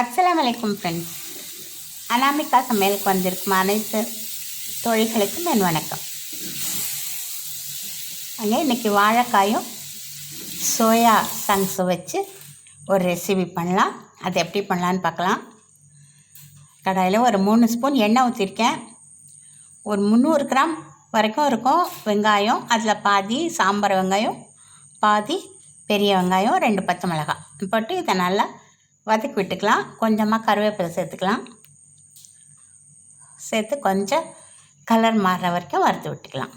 அஸ்லாம் அலைக்கும் ஃப்ரெண்ட்ஸ் அனாமிகா சமையலுக்கு வந்திருக்கும் அனைத்து தொழில்களுக்கும் என் வணக்கம். அங்கே இன்றைக்கி வாழைக்காயும் சோயா சங்ஸு வச்சு ஒரு ரெசிபி பண்ணலாம். அது எப்படி பண்ணலான்னு பார்க்கலாம். கடாயில் ஒரு மூணு ஸ்பூன் எண்ணெய் ஊற்றிருக்கேன் ஒரு முந்நூறு கிராம் வரைக்கும் இருக்கும் வெங்காயம் அதில் பாதி சாம்பார் வெங்காயம் பாதி பெரிய வெங்காயம் ரெண்டு பச்சை மிளகாய். போட்டு இதை நல்லா வதக்கி விட்டுக்கலாம். கொஞ்சமாக கருவேப்பிலை சேர்த்துக்கலாம். சேர்த்து கொஞ்சம் கலர் மாறுற வரைக்கும் வறுத்து விட்டுக்கலாம்.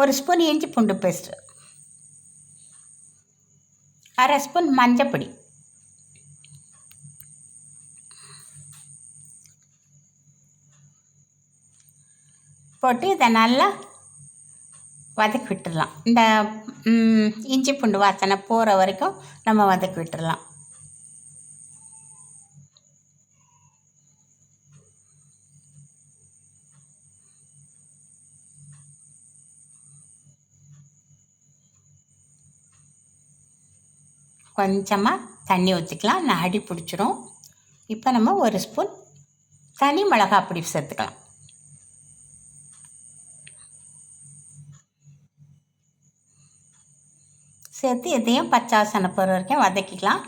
ஒரு ஸ்பூன் இஞ்சி பூண்டு பேஸ்ட்டு அரை ஸ்பூன் மஞ்சப்பொடி போட்டு இதை நல்லா வதக்கி விட்டுடலாம். இந்த இஞ்சி பூண்டு வாசனை போகிற வரைக்கும் நம்ம வதக்கி விட்டுடலாம். கொஞ்சமாக தண்ணி ஊற்றிக்கலாம் நான் அடி பிடிச்சிரும். இப்போ நம்ம ஒரு ஸ்பூன் தனி மிளகாய் பொடி சேர்த்துக்கலாம். சேர்த்து இதையும் பச்சாசனை போகிற வரைக்கும் வதக்கிக்கலாம்.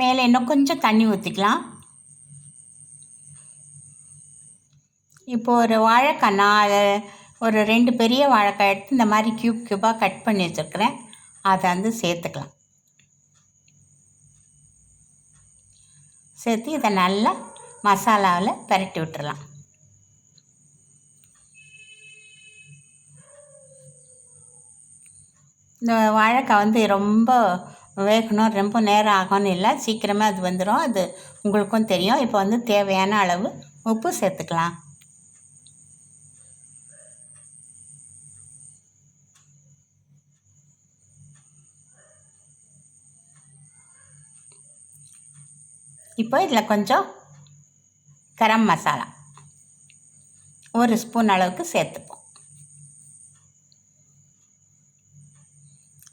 மேலே இன்னும் கொஞ்சம் தண்ணி ஊற்றிக்கலாம் இப்போ ஒரு வாழைக்காய் நான் அதை ஒரு ரெண்டு பெரிய வாழைக்காய் எடுத்து இந்த மாதிரி க்யூப் க்யூபாக கட் பண்ணி வச்சுருக்கிறேன். அதை வந்து சேர்த்துக்கலாம். சேர்த்து இதை நல்லா மசாலாவில் பரட்டி விட்டுறலாம். இந்த வாழைக்காய் வந்து ரொம்ப வேகணும் ரொம்ப நேரம் ஆகும்னு இல்லை. சீக்கிரமாக அது வந்துடும் அது உங்களுக்கும் தெரியும். இப்போ வந்து தேவையான அளவு உப்பு சேர்த்துக்கலாம். இப்போ இதில் கொஞ்சம் கரம் மசாலா ஒரு ஸ்பூன் அளவுக்கு சேர்த்துப்போம்.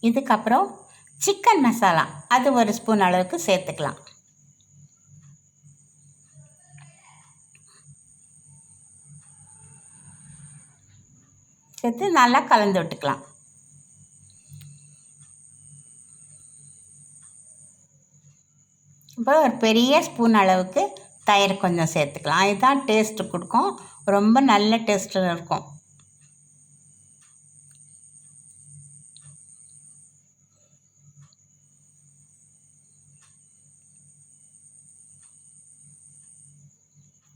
இதுக்கப்புறம் சிக்கன் மசாலா அது ஒரு ஸ்பூன் அளவுக்கு சேர்த்துக்கலாம். சேர்த்து நல்லா கலந்து விட்டுக்கலாம். இப்போ ஒரு பெரிய ஸ்பூன் அளவுக்கு தயிர் கொஞ்சம் சேர்த்துக்கலாம். இதுதான் டேஸ்ட்டு கொடுக்கும். ரொம்ப நல்ல டேஸ்ட்டில் இருக்கும்.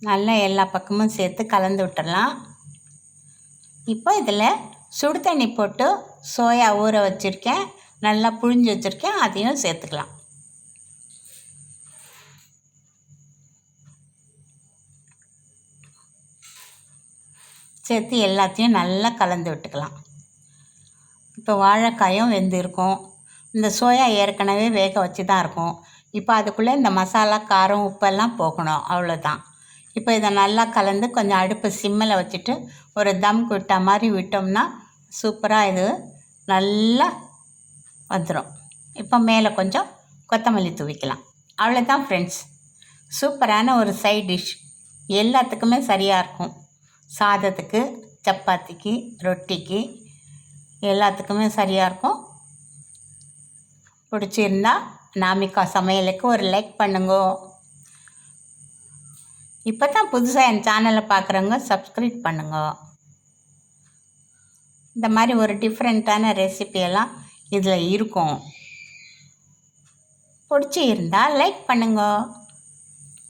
நல்லா எல்லா பக்கமும் சேர்த்து கலந்து விட்டுடலாம். இப்போ இதில் சுடு தண்ணி போட்டு சோயா ஊற வச்சுருக்கேன். நல்லா புழிஞ்சு வச்சுருக்கேன். அதையும் சேர்த்துக்கலாம். சேர்த்து எல்லாத்தையும் நல்லா கலந்து விட்டுக்கலாம். இப்போ வாழைக்காயும் வெந்திருக்கும். இந்த சோயா ஏற்கனவே வேக வச்சு தான் இருக்கும். இப்போ அதுக்குள்ளே இந்த மசாலா காரம் உப்பெல்லாம் போகணும். அவ்வளோதான் இப்போ இதை நல்லா கலந்து கொஞ்சம் அடுப்பு சிம்மில் வச்சுட்டு ஒரு தம் விட்ட மாதிரி விட்டோம்னா சூப்பராக இது நல்லா வந்துடும் இப்போ மேலே கொஞ்சம் கொத்தமல்லி தூவிக்கலாம். அவ்வளோதான் ஃப்ரெண்ட்ஸ் சூப்பரான ஒரு சைட் டிஷ் எல்லாத்துக்குமே சரியாக இருக்கும். சாதத்துக்கு சப்பாத்திக்கு ரொட்டிக்கு எல்லாத்துக்குமே சரியாக இருக்கும். பிடிச்சிருந்தா நாமிகா சமையலுக்கு ஒரு லைக் பண்ணுங்க. இப்போ தான் புதுசாக என் சேனலை பார்க்குறவங்க சப்ஸ்கிரைப் பண்ணுங்க. இந்த மாதிரி ஒரு டிஃப்ரெண்ட்டான ரெசிபியெல்லாம் இதில் இருக்கும். பிடிச்சி இருந்தால் லைக் பண்ணுங்க.